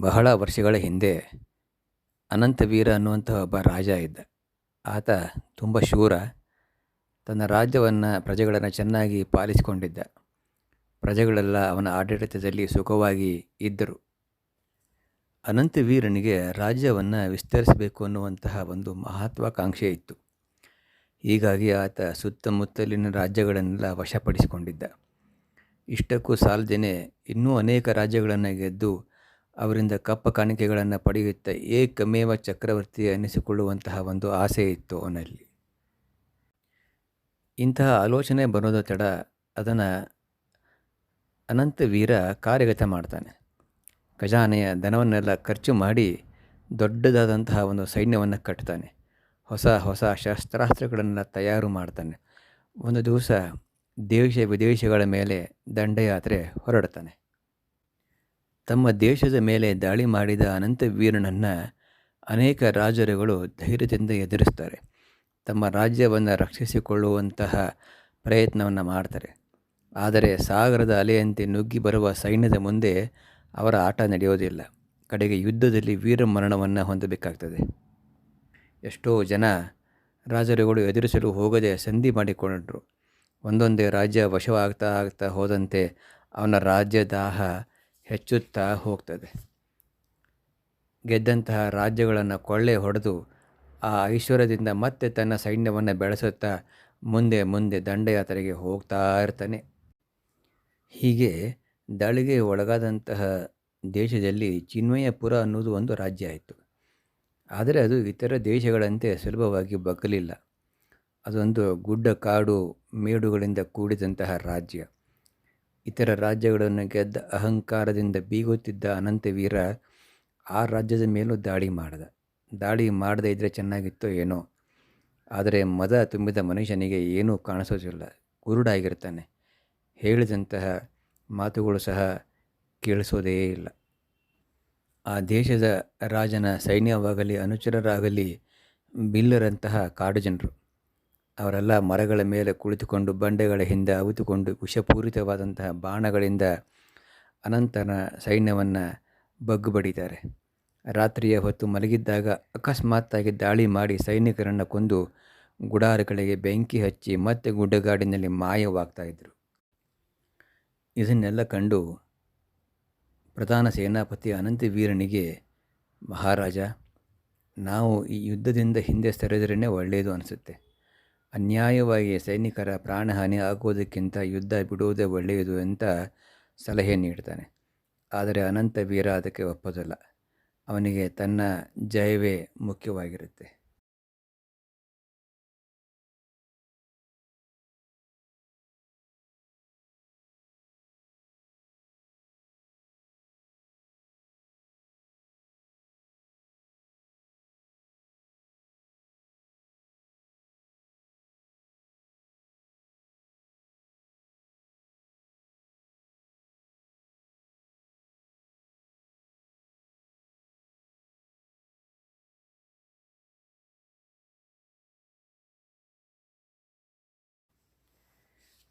ಬಹಳ ವರ್ಷಗಳ ಹಿಂದೆ ಅನಂತವೀರ ಅನ್ನುವಂಥ ಒಬ್ಬ ರಾಜ ಇದ್ದ. ಆತ ತುಂಬ ಶೂರ, ತನ್ನ ರಾಜ್ಯವನ್ನು ಪ್ರಜೆಗಳನ್ನು ಚೆನ್ನಾಗಿ ಪಾಲಿಸಿಕೊಂಡಿದ್ದ. ಪ್ರಜೆಗಳೆಲ್ಲ ಅವನ ಆಡಳಿತದಲ್ಲಿ ಸುಖವಾಗಿ ಇದ್ದರು. ಅನಂತವೀರನಿಗೆ ರಾಜ್ಯವನ್ನು ವಿಸ್ತರಿಸಬೇಕು ಅನ್ನುವಂತಹ ಒಂದು ಮಹತ್ವಾಕಾಂಕ್ಷೆ ಇತ್ತು. ಹೀಗಾಗಿ ಆತ ಸುತ್ತಮುತ್ತಲಿನ ರಾಜ್ಯಗಳನ್ನೆಲ್ಲ ವಶಪಡಿಸಿಕೊಂಡಿದ್ದ. ಇಷ್ಟಕ್ಕೂ ಸಾಲದೇನೆ ಇನ್ನೂ ಅನೇಕ ರಾಜ್ಯಗಳನ್ನು ಗೆದ್ದು ಅವರಿಂದ ಕಪ್ಪ ಕಾಣಿಕೆಗಳನ್ನು ಪಡೆಯುತ್ತಾ ಏಕಮೇವ ಚಕ್ರವರ್ತಿ ಅನ್ನಿಸಿಕೊಳ್ಳುವಂತಹ ಒಂದು ಆಸೆ ಇತ್ತು ಅವನಲ್ಲಿ. ಇಂತಹ ಆಲೋಚನೆ ಬರೋದ ತಡ ಅದನ್ನು ಅನಂತವೀರ ಕಾರ್ಯಗತ ಮಾಡ್ತಾನೆ. ಖಜಾನೆಯ ಧನವನ್ನೆಲ್ಲ ಖರ್ಚು ಮಾಡಿ ದೊಡ್ಡದಾದಂತಹ ಒಂದು ಸೈನ್ಯವನ್ನು ಕಟ್ತಾನೆ. ಹೊಸ ಹೊಸ ಶಸ್ತ್ರಾಸ್ತ್ರಗಳನ್ನೆಲ್ಲ ತಯಾರು ಮಾಡ್ತಾನೆ. ಒಂದು ದಿವಸ ದೇಶ ವಿದೇಶಗಳ ಮೇಲೆ ದಂಡಯಾತ್ರೆ ಹೊರಡ್ತಾನೆ. ತಮ್ಮ ದೇಶದ ಮೇಲೆ ದಾಳಿ ಮಾಡಿದ ಅನಂತವೀರನನ್ನು ಅನೇಕ ರಾಜರುಗಳು ಧೈರ್ಯದಿಂದ ಎದುರಿಸ್ತಾರೆ. ತಮ್ಮ ರಾಜ್ಯವನ್ನು ರಕ್ಷಿಸಿಕೊಳ್ಳುವಂತಹ ಪ್ರಯತ್ನವನ್ನು ಮಾಡ್ತಾರೆ. ಆದರೆ ಸಾಗರದ ಅಲೆಯಂತೆ ನುಗ್ಗಿ ಬರುವ ಸೈನ್ಯದ ಮುಂದೆ ಅವರ ಆಟ ನಡೆಯೋದಿಲ್ಲ. ಕಡೆಗೆ ಯುದ್ಧದಲ್ಲಿ ವೀರ ಮರಣವನ್ನು ಹೊಂದಬೇಕಾಗ್ತದೆ. ಎಷ್ಟೋ ಜನ ರಾಜರುಗಳು ಎದುರಿಸಲು ಹೋಗದೆ ಸಂಧಿ ಮಾಡಿಕೊಂಡರು. ಒಂದೊಂದೇ ರಾಜ್ಯ ವಶವಾಗ್ತಾ ಆಗ್ತಾ ಹೋದಂತೆ ಅವನ ರಾಜ್ಯ ದಾಹ ಹೆಚ್ಚುತ್ತಾ ಹೋಗ್ತದೆ. ಗೆದ್ದಂತಹ ರಾಜ್ಯಗಳನ್ನು ಕೊಳ್ಳೆ ಹೊಡೆದು ಆ ಐಶ್ವರ್ಯದಿಂದ ಮತ್ತೆ ತನ್ನ ಸೈನ್ಯವನ್ನು ಬೆಳೆಸುತ್ತಾ ಮುಂದೆ ಮುಂದೆ ದಂಡಯಾತ್ರೆಗೆ ಹೋಗ್ತಾ ಇರ್ತಾನೆ. ಹೀಗೆ ದಾಳಿಗೆ ಒಳಗಾದಂತಹ ದೇಶದಲ್ಲಿ ಚಿನ್ಮಯಪುರ ಅನ್ನೋದು ಒಂದು ರಾಜ್ಯ ಆಯಿತು. ಆದರೆ ಅದು ಇತರ ದೇಶಗಳಂತೆ ಸುಲಭವಾಗಿ ಬಗ್ಗಲಿಲ್ಲ. ಅದೊಂದು ಗುಡ್ಡ ಕಾಡು ಮೇಡುಗಳಿಂದ ಕೂಡಿದಂತಹ ರಾಜ್ಯ. ಇತರ ರಾಜ್ಯಗಳನ್ನು ಗೆದ್ದ ಅಹಂಕಾರದಿಂದ ಬೀಗುತ್ತಿದ್ದ ಅನಂತವೀರ ಆ ರಾಜ್ಯದ ಮೇಲೂ ದಾಳಿ ಮಾಡಿದ. ದಾಳಿ ಮಾಡದೇ ಇದ್ದರೆ ಚೆನ್ನಾಗಿತ್ತೋ ಏನೋ. ಆದರೆ ಮದ ತುಂಬಿದ ಮನುಷ್ಯನಿಗೆ ಏನೂ ಕಾಣಿಸೋದಿಲ್ಲ. ಕುರುಡಾಗಿರ್ತಾನೆ. ಹೇಳಿದಂತಹ ಮಾತುಗಳು ಸಹ ಕೇಳಿಸೋದೇ ಇಲ್ಲ. ಆ ದೇಶದ ರಾಜನ ಸೈನ್ಯವಾಗಲಿ, ಅನುಚರರಾಗಲಿ ಬಿಲ್ಲರಂತಹ ಕಾಡು ಜನರು ಅವರೆಲ್ಲ ಮರಗಳ ಮೇಲೆ ಕುಳಿತುಕೊಂಡು ಬಂಡೆಗಳ ಹಿಂದೆ ಅವಿತುಕೊಂಡು ವಿಷಪೂರಿತವಾದಂತಹ ಬಾಣಗಳಿಂದ ಅನಂತನ ಸೈನ್ಯವನ್ನು ಬಗ್ಗು ಬಡಿತಾರೆ ರಾತ್ರಿಯ ಹೊತ್ತು ಮಲಗಿದ್ದಾಗ ಅಕಸ್ಮಾತ್ತಾಗಿ ದಾಳಿ ಮಾಡಿ ಸೈನಿಕರನ್ನು ಕೊಂದು ಗುಡಾರಗಳಿಗೆ ಬೆಂಕಿ ಹಚ್ಚಿ ಮತ್ತೆ ಗುಡ್ಡಗಾಡಿನಲ್ಲಿ ಮಾಯವಾಗ್ತಾಯಿದ್ರು ಇದನ್ನೆಲ್ಲ ಕಂಡು ಪ್ರಧಾನ ಸೇನಾಪತಿ ಅನಂತವೀರನಿಗೆ ಮಹಾರಾಜ, ನಾವು ಈ ಯುದ್ಧದಿಂದ ಹಿಂದೆ ಸರಿದ್ರೇ ಒಳ್ಳೆಯದು ಅನಿಸುತ್ತೆ. ಅನ್ಯಾಯವಾಗಿ ಸೈನಿಕರ ಪ್ರಾಣಹಾನಿ ಆಗುವುದಕ್ಕಿಂತ ಯುದ್ಧ ಬಿಡುವುದೇ ಒಳ್ಳೆಯದು ಅಂತ ಸಲಹೆ ನೀಡ್ತಾನೆ. ಆದರೆ ಅನಂತ ವೀರ ಅದಕ್ಕೆ ಒಪ್ಪೋದಿಲ್ಲ. ಅವನಿಗೆ ತನ್ನ ಜಯವೇ ಮುಖ್ಯವಾಗಿರುತ್ತೆ.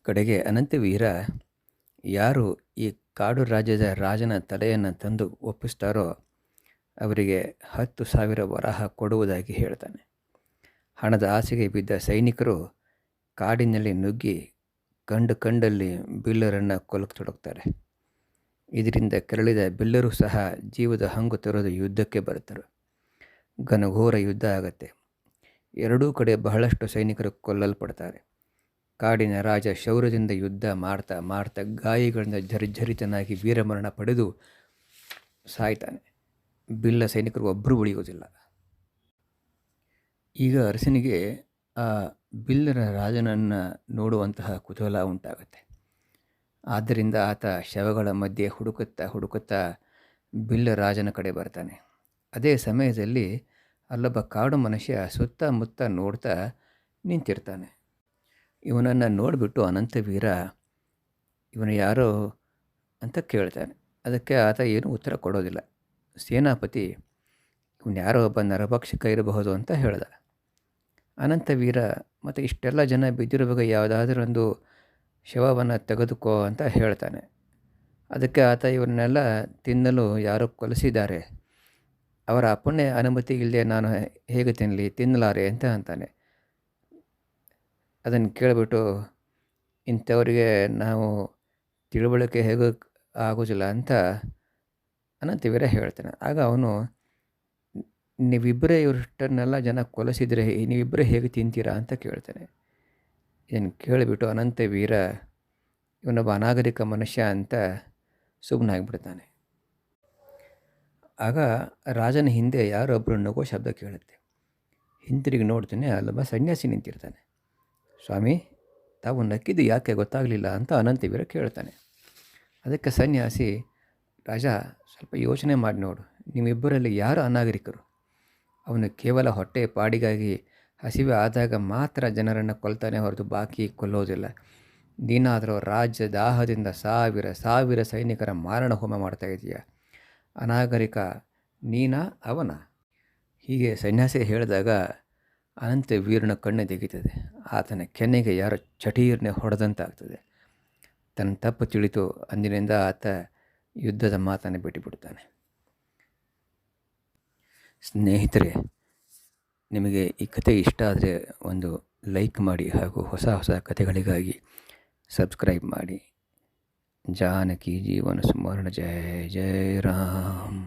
ಕಡೆಗೆ ಅನಂತವೀರ ಯಾರು ಈ ಕಾಡು ರಾಜ್ಯದ ರಾಜನ ತಲೆಯನ್ನು ತಂದು ಒಪ್ಪಿಸ್ತಾರೋ ಅವರಿಗೆ ಹತ್ತು ಸಾವಿರ ವರಹ ಕೊಡುವುದಾಗಿ ಹೇಳ್ತಾನೆ. ಹಣದ ಆಸೆಗೆ ಬಿದ್ದ ಸೈನಿಕರು ಕಾಡಿನಲ್ಲಿ ನುಗ್ಗಿ ಕಂಡು ಕಂಡಲ್ಲಿ ಬಿಲ್ಲರನ್ನು ತೊಡಗ್ತಾರೆ ಇದರಿಂದ ಕೆರಳಿದ ಬಿಲ್ಲರು ಸಹ ಜೀವದ ಹಂಗು ತರೋದು ಯುದ್ಧಕ್ಕೆ ಬರುತ್ತಾರೆ. ಘನಘೋರ ಯುದ್ಧ ಆಗತ್ತೆ. ಎರಡೂ ಕಡೆ ಬಹಳಷ್ಟು ಸೈನಿಕರು ಕೊಲ್ಲಲ್ಪಡ್ತಾರೆ. ಕಾಡಿನ ರಾಜ ಶೌರ್ಯದಿಂದ ಯುದ್ಧ ಮಾಡ್ತಾ ಮಾಡ್ತಾ ಗಾಯಗಳಿಂದ ಜರ್ಜರಿತನಾಗಿ ವೀರಮರಣ ಪಡೆದು ಸಾಯ್ತಾನೆ. ಬಿಲ್ಲ ಸೈನಿಕರು ಒಬ್ಬರು ಉಳಿಯೋದಿಲ್ಲ ಈಗ ಅರಸನಿಗೆ ಆ ಬಿಲ್ಲರ ರಾಜನನ್ನು ನೋಡುವಂತಹ ಕುತೂಹಲ ಉಂಟಾಗುತ್ತೆ. ಆದ್ದರಿಂದ ಆತ ಶವಗಳ ಮಧ್ಯೆ ಹುಡುಕುತ್ತಾ ಹುಡುಕುತ್ತಾ ಬಿಲ್ಲ ರಾಜನ ಕಡೆ ಬರ್ತಾನೆ. ಅದೇ ಸಮಯದಲ್ಲಿ ಅಲ್ಲೊಬ್ಬ ಕಾಡು ಮನುಷ್ಯ ಸುತ್ತಮುತ್ತ ನೋಡ್ತಾ ನಿಂತಿರ್ತಾನೆ. ಇವನನ್ನು ನೋಡಿಬಿಟ್ಟು ಅನಂತವೀರ ಇವನು ಯಾರೋ ಅಂತ ಕೇಳ್ತಾನೆ. ಅದಕ್ಕೆ ಆತ ಏನೂ ಉತ್ತರ ಕೊಡೋದಿಲ್ಲ. ಸೇನಾಪತಿ ಇವನು ಯಾರೋ ಒಬ್ಬ ನರಭಕ್ಷಕ ಇರಬಹುದು ಅಂತ ಹೇಳ್ದ. ಅನಂತವೀರ ಮತ್ತು ಇಷ್ಟೆಲ್ಲ ಜನ ಬಿದ್ದಿರುವಾಗ ಯಾವುದಾದ್ರೂ ಒಂದು ಶವವನ್ನು ತೆಗೆದುಕೋ ಅಂತ ಹೇಳ್ತಾನೆ. ಅದಕ್ಕೆ ಆತ ಇವನ್ನೆಲ್ಲ ತಿನ್ನಲು ಯಾರೋ ಕೊಲಿಸಿದ್ದಾರೆ. ಅವರ ಅಪ್ಪಣೆ ಅನುಮತಿ ಇಲ್ಲದೆ ನಾನು ಹೇಗೆ ತಿನ್ನಲಿ ತಿನ್ನಲಾರೆ ಅಂತ ಅಂತಾನೆ. ಅದನ್ನು ಕೇಳಿಬಿಟ್ಟು, ಇಂಥವರಿಗೆ ನಾವು ತಿಳುವಳಿಕೆ ಹೇಗೆ ಆಗೋದಿಲ್ಲ ಅಂತ ಅನಂತವೀರ ಹೇಳ್ತಾನೆ. ಆಗ ಅವನು, ನೀವಿಬ್ಬರೇ ಇವರಷ್ಟನ್ನೆಲ್ಲ ಜನ ಕೊಲಿಸಿದರೆ ನೀವಿಬ್ಬರೇ ಹೇಗೆ ತಿಂತೀರಾ ಅಂತ ಕೇಳ್ತಾನೆ. ಇದನ್ನು ಕೇಳಿಬಿಟ್ಟು ಅನಂತ ವೀರ ಇವನೊಬ್ಬ ಅನಾಗರಿಕ ಮನುಷ್ಯ ಅಂತ ಸುಮ್ಮನಾಗ್ಬಿಡ್ತಾನೆ ಆಗ ರಾಜನ ಹಿಂದೆ ಯಾರೊಬ್ಬರು ನಗೋ ಶಬ್ದ ಕೇಳುತ್ತೆ. ಹಿಂತಿರುಗಿ ನೋಡ್ತಾನೆ, ಅಲ್ಲೊಬ್ಬ ಸನ್ಯಾಸಿ ನಿಂತಿರ್ತಾನೆ. ಸ್ವಾಮಿ, ತಾವು ನಕ್ಕಿದ್ದು ಯಾಕೆ ಗೊತ್ತಾಗಲಿಲ್ಲ ಅಂತ ಅನಂತವೀರ ಕೇಳ್ತಾನೆ. ಅದಕ್ಕೆ ಸನ್ಯಾಸಿ, ರಾಜ, ಸ್ವಲ್ಪ ಯೋಚನೆ ಮಾಡಿ ನೋಡು. ನಿಮ್ಮಿಬ್ಬರಲ್ಲಿ ಯಾರು ಅನಾಗರಿಕರು? ಅವನು ಕೇವಲ ಹೊಟ್ಟೆ ಪಾಡಿಗಾಗಿ ಹಸಿವೆ ಆದಾಗ ಮಾತ್ರ ಜನರನ್ನು ಕೊಲ್ತಾನೆ ಹೊರತು ಬಾಕಿ ಕೊಲ್ಲೋದಿಲ್ಲ. ನೀನಾದರೂ ರಾಜ್ಯ ದಾಹದಿಂದ ಸಾವಿರ ಸಾವಿರ ಸೈನಿಕರ ಮಾರಣ ಹೋಮ ಮಾಡ್ತಾ ಇದೆಯಾ? ಅನಾಗರಿಕ ನೀನಾ ಅವನ? ಹೀಗೆ ಸನ್ಯಾಸಿ ಹೇಳಿದಾಗ ಅನಂತ ವೀರನ ಕಣ್ಣು ತೆಗೀತದೆ. ಆತನ ಕೆನ್ನೆಗೆ ಯಾರೋ ಚಟೀರ್ನೆ ಹೊಡೆದಂತಾಗ್ತದೆ. ತನ್ನ ತಪ್ಪು ತಿಳಿತು ಅಂದಿನಿಂದ ಆತ ಯುದ್ಧದ ಮಾತನ್ನು ಬಿಟ್ಟುಬಿಡ್ತಾನೆ ಸ್ನೇಹಿತರೆ, ನಿಮಗೆ ಈ ಕತೆ ಇಷ್ಟ ಆದರೆ ಒಂದು ಲೈಕ್ ಮಾಡಿ ಹಾಗೂ ಹೊಸ ಹೊಸ ಕಥೆಗಳಿಗಾಗಿ ಸಬ್ಸ್ಕ್ರೈಬ್ ಮಾಡಿ. ಜಾನಕಿ ಜೀವನ ಸ್ಮರಣ ಜಯ ಜಯ ರಾಮ್.